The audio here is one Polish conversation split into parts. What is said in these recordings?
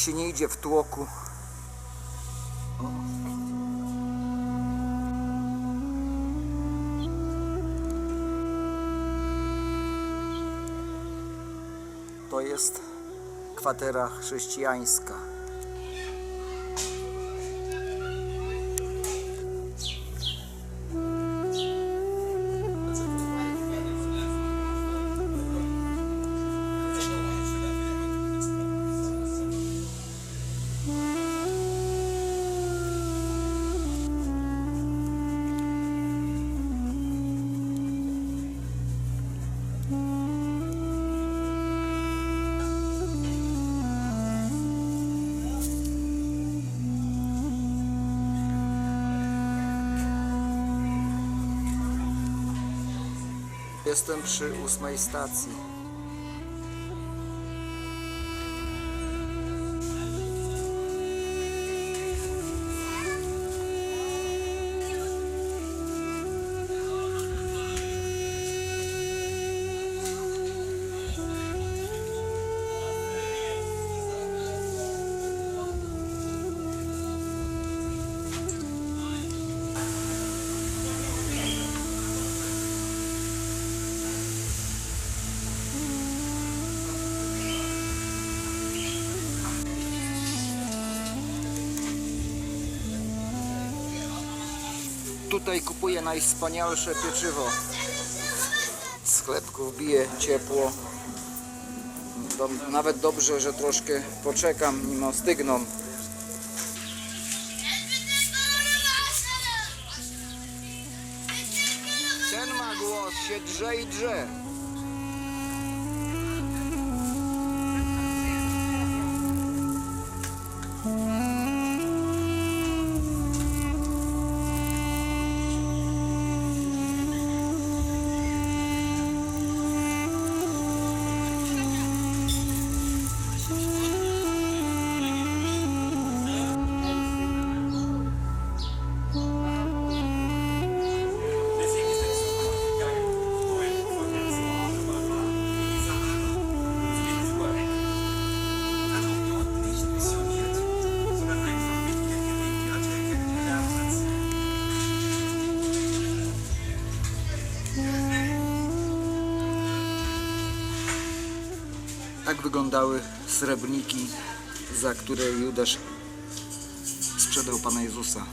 się nie idzie w tłoku. To jest kwatera chrześcijańska. Jestem przy ósmej stacji. Tutaj kupuję najwspanialsze pieczywo. Z sklepków bije ciepło. Do, nawet dobrze, że troszkę poczekam, nim ostygną. Ten ma głos, się drze i drze. Tak wyglądały srebrniki, za które Judasz sprzedał Pana Jezusa.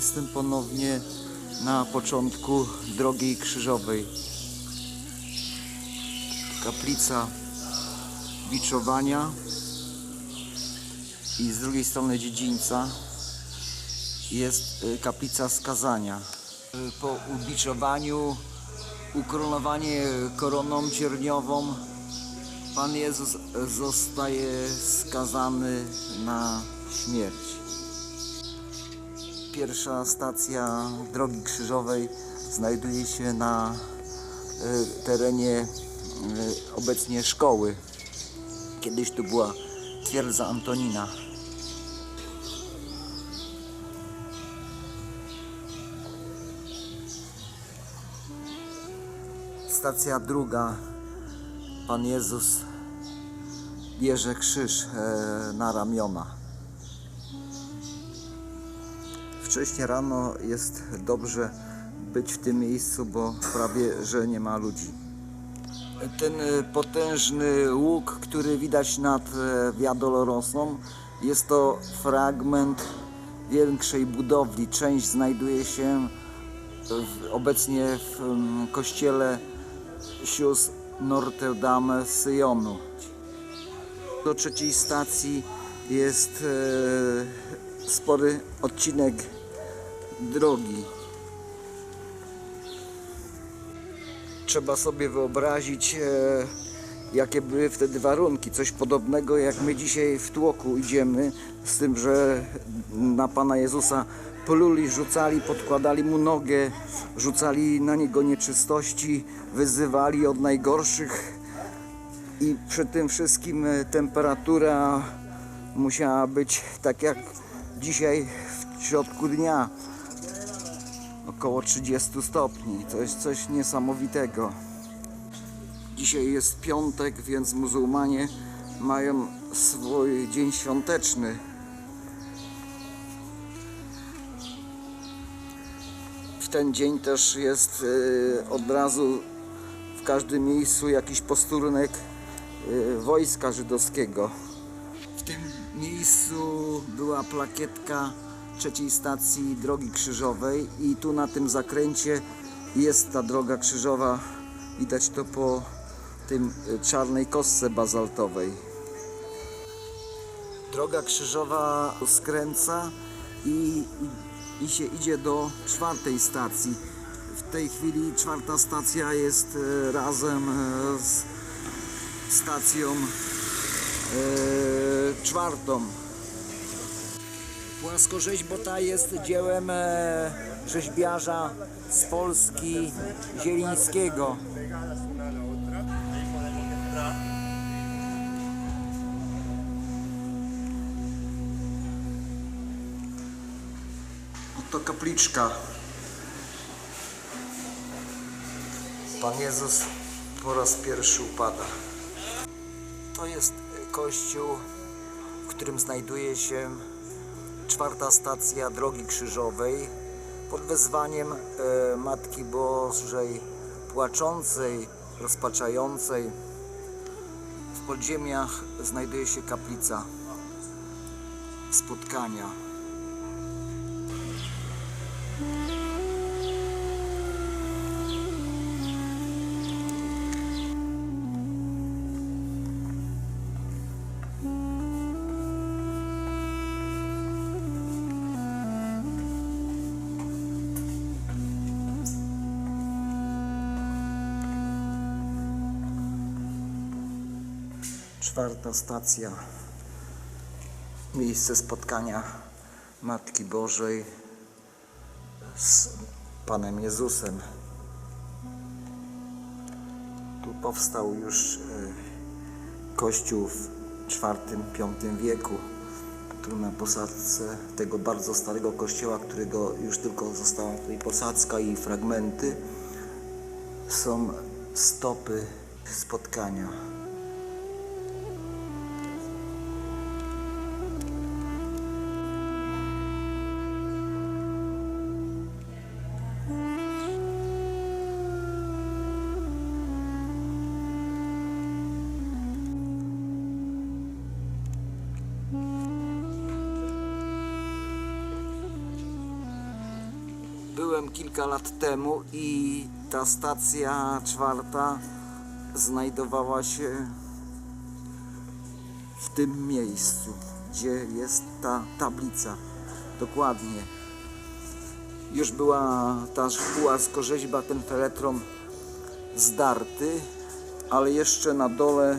Jestem ponownie na początku drogi krzyżowej. Kaplica biczowania i z drugiej strony dziedzińca jest y, kaplica skazania. Po ubiczowaniu ukoronowanie koroną cierniową Pan Jezus zostaje skazany na śmierć. Pierwsza stacja Drogi Krzyżowej znajduje się na e, terenie e, obecnie szkoły. Kiedyś tu była twierdza Antonina. Stacja druga. Pan Jezus bierze krzyż e, na ramiona. Wcześnie rano jest dobrze być w tym miejscu, bo prawie że nie ma ludzi. Ten e, potężny łuk, który widać nad e, Via Dolorosą, jest to fragment większej budowli. Część znajduje się w, obecnie w mm, kościele sióstr Notre Dame Syjonu. Do trzeciej stacji jest e, spory odcinek drogi. Trzeba sobie wyobrazić, e, jakie były wtedy warunki. Coś podobnego jak my dzisiaj w tłoku idziemy, z tym, że na Pana Jezusa pluli, rzucali, podkładali mu nogę, rzucali na niego nieczystości, wyzywali od najgorszych i przy tym wszystkim e, temperatura musiała być tak jak dzisiaj w środku dnia około 30 stopni. To jest coś niesamowitego. Dzisiaj jest piątek, więc muzułmanie mają swój dzień świąteczny. W ten dzień też jest e, od razu w każdym miejscu jakiś posturunek e, wojska żydowskiego. W tym miejscu była plakietka trzeciej stacji Drogi Krzyżowej i tu na tym zakręcie jest ta droga krzyżowa. Widać to po tym e, czarnej kostce bazaltowej. Droga krzyżowa skręca i, i, i się idzie do czwartej stacji. W tej chwili czwarta stacja jest e, razem e, z stacją e, czwartą. Płaskorzeźbota jest dziełem e, rzeźbiarza z Polski Zielińskiego. Oto kapliczka. Pan Jezus po raz pierwszy upada. To jest kościół, w którym znajduje się czwarta stacja Drogi Krzyżowej pod wezwaniem e, Matki Bożej płaczącej, rozpaczającej. W podziemiach znajduje się kaplica spotkania. Czwarta stacja. Miejsce spotkania Matki Bożej z Panem Jezusem. Tu powstał już e, kościół w IV-V wieku. Tu na posadzce tego bardzo starego kościoła, którego już tylko została tutaj posadzka i fragmenty, są stopy spotkania. Kilka lat temu i ta stacja czwarta znajdowała się w tym miejscu, gdzie jest ta tablica. Dokładnie. Już była ta płaskorzeźba, ten feletron zdarty, ale jeszcze na dole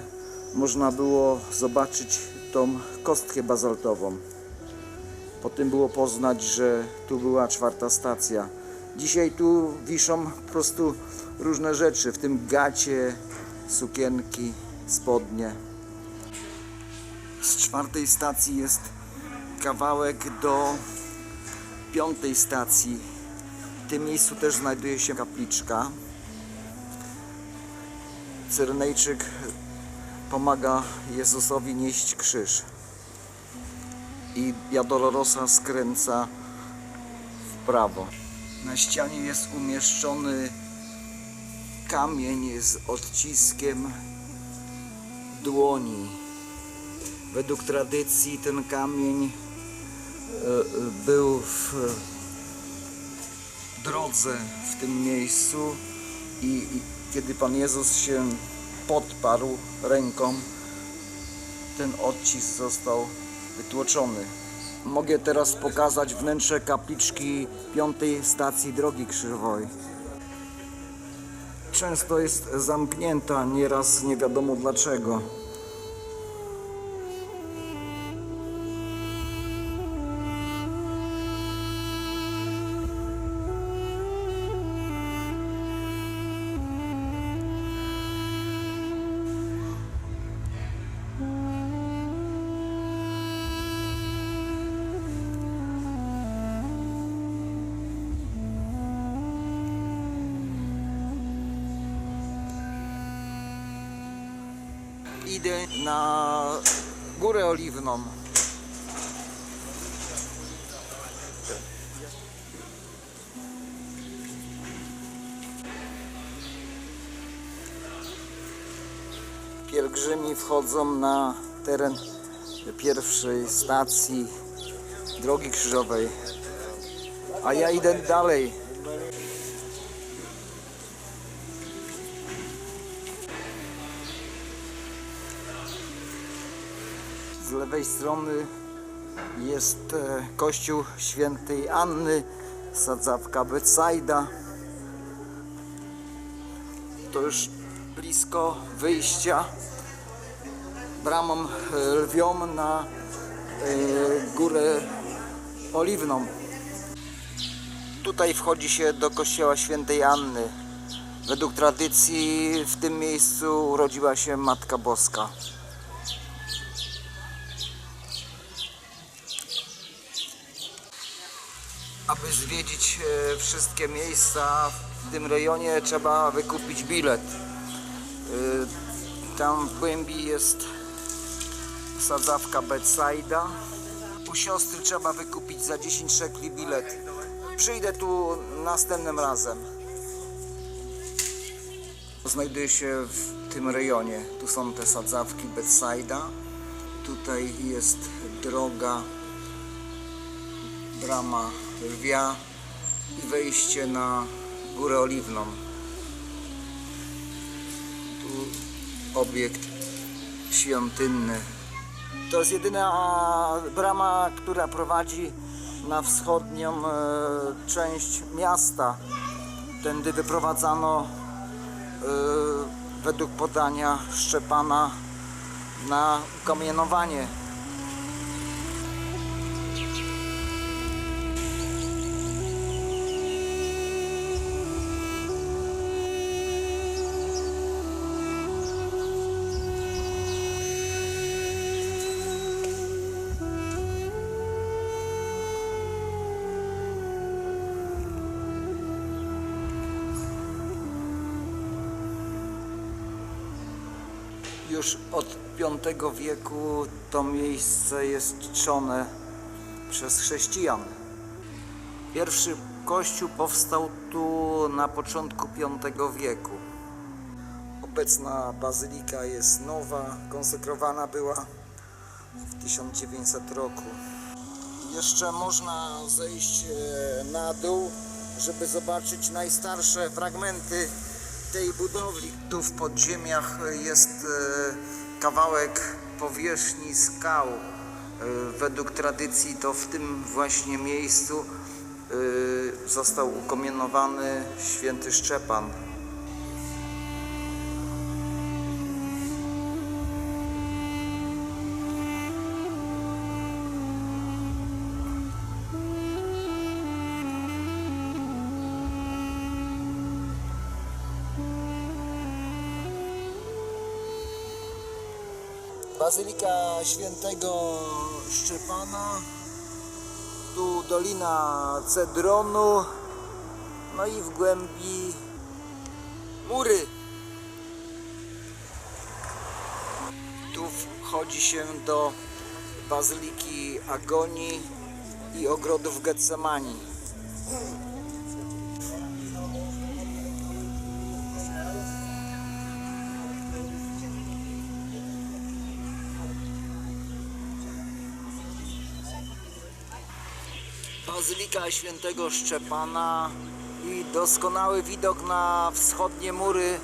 można było zobaczyć tą kostkę bazaltową. Po tym było poznać, że tu była czwarta stacja. Dzisiaj tu wiszą po prostu różne rzeczy, w tym gacie, sukienki, spodnie. Z czwartej stacji jest kawałek do piątej stacji. W tym miejscu też znajduje się kapliczka. Cyrenejczyk pomaga Jezusowi nieść krzyż. I Via Dolorosa skręca w prawo. Na ścianie jest umieszczony kamień z odciskiem dłoni. Według tradycji ten kamień e, e, był w drodze w tym miejscu i, kiedy Pan Jezus się podparł ręką, ten odcisk został wytłoczony. Mogę teraz pokazać wnętrze kapliczki piątej stacji Drogi Krzyżowej. Często jest zamknięta, nieraz nie wiadomo dlaczego. Pielgrzymi wchodzą na teren pierwszej stacji Drogi Krzyżowej. A ja idę dalej. Lewej strony jest e, kościół świętej Anny, sadzawka Betsaida. To już blisko wyjścia bramą e, lwią na e, górę Oliwną. Tutaj wchodzi się do kościoła świętej Anny. Według tradycji w tym miejscu urodziła się Matka Boska. Aby zwiedzić e, wszystkie miejsca w tym rejonie trzeba wykupić bilet. E, Tam w głębi jest sadzawka Betsaida. U siostry trzeba wykupić za 10 szekli bilet. Przyjdę tu następnym razem. Znajduję się w tym rejonie. Tu są te sadzawki Betsaida. Tutaj jest droga brama lwia i wejście na Górę Oliwną. Tu obiekt świątynny. To jest jedyna brama, która prowadzi na wschodnią e, część miasta. Tędy wyprowadzano e, według podania Szczepana na ukamienowanie Wieku to miejsce jest czczone przez chrześcijan. Pierwszy kościół powstał tu na początku V wieku. Obecna bazylika jest nowa, konsekrowana była w 1900 roku. Jeszcze można zejść e, na dół, żeby zobaczyć najstarsze fragmenty tej budowli. Tu w podziemiach jest e, kawałek powierzchni skał. E, Według tradycji to w tym właśnie miejscu e, został ukomienowany święty Szczepan. Bazylika Świętego Szczepana, tu Dolina Cedronu, no i w głębi mury. Tu wchodzi się do Bazyliki Agonii i ogrodów Getsemani. Bazylika Świętego Szczepana i doskonały widok na wschodnie mury.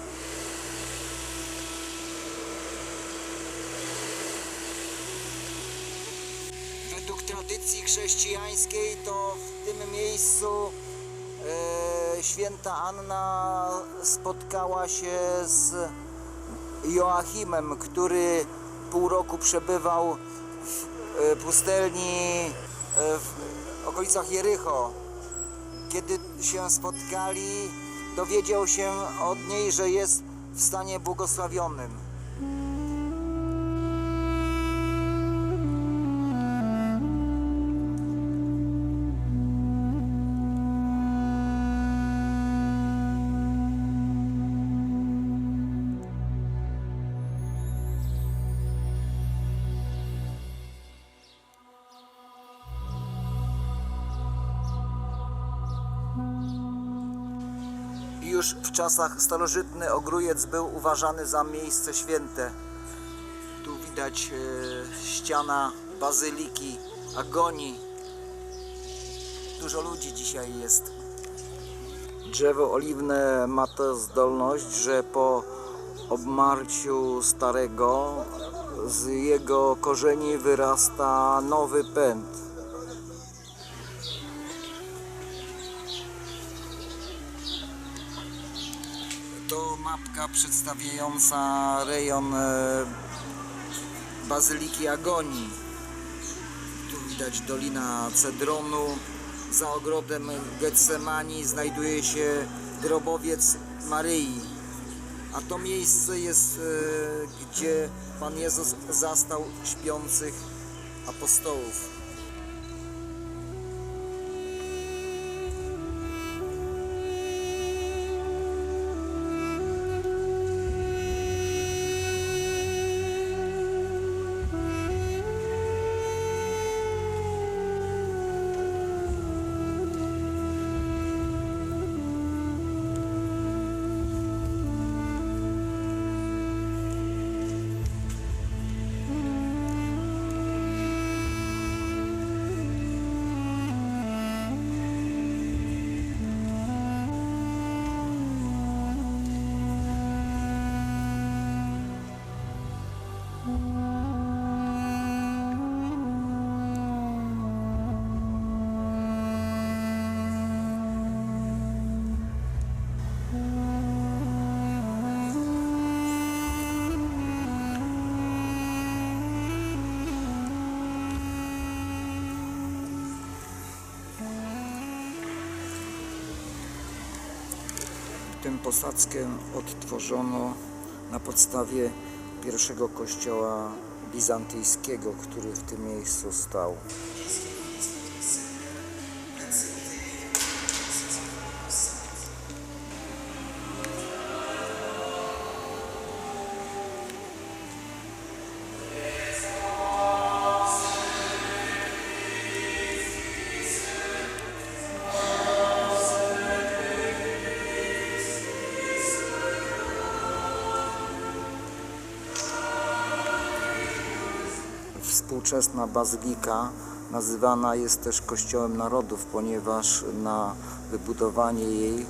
Według tradycji chrześcijańskiej to w tym miejscu e, święta Anna spotkała się z Joachimem, który pół roku przebywał w e, pustelni e, w okolicach Jericho. Kiedy się spotkali, dowiedział się od niej, że jest w stanie błogosławionym. Już w czasach starożytnych Ogrójec był uważany za miejsce święte. Tu widać e, ściana bazyliki Agonii. Dużo ludzi dzisiaj jest. Drzewo oliwne ma tę zdolność, że po obmarciu starego z jego korzeni wyrasta nowy pęd. Przedstawiająca rejon e, Bazyliki Agonii. Tu widać Dolina Cedronu. Za ogrodem Getsemani znajduje się grobowiec Maryi. A to miejsce jest, e, gdzie Pan Jezus zastał śpiących apostołów. Tę posadzkę odtworzono na podstawie pierwszego kościoła bizantyjskiego, który w tym miejscu stał. Współczesna bazylika nazywana jest też Kościołem Narodów, ponieważ na wybudowanie jej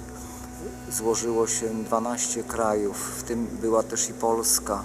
złożyło się 12 krajów, w tym była też i Polska.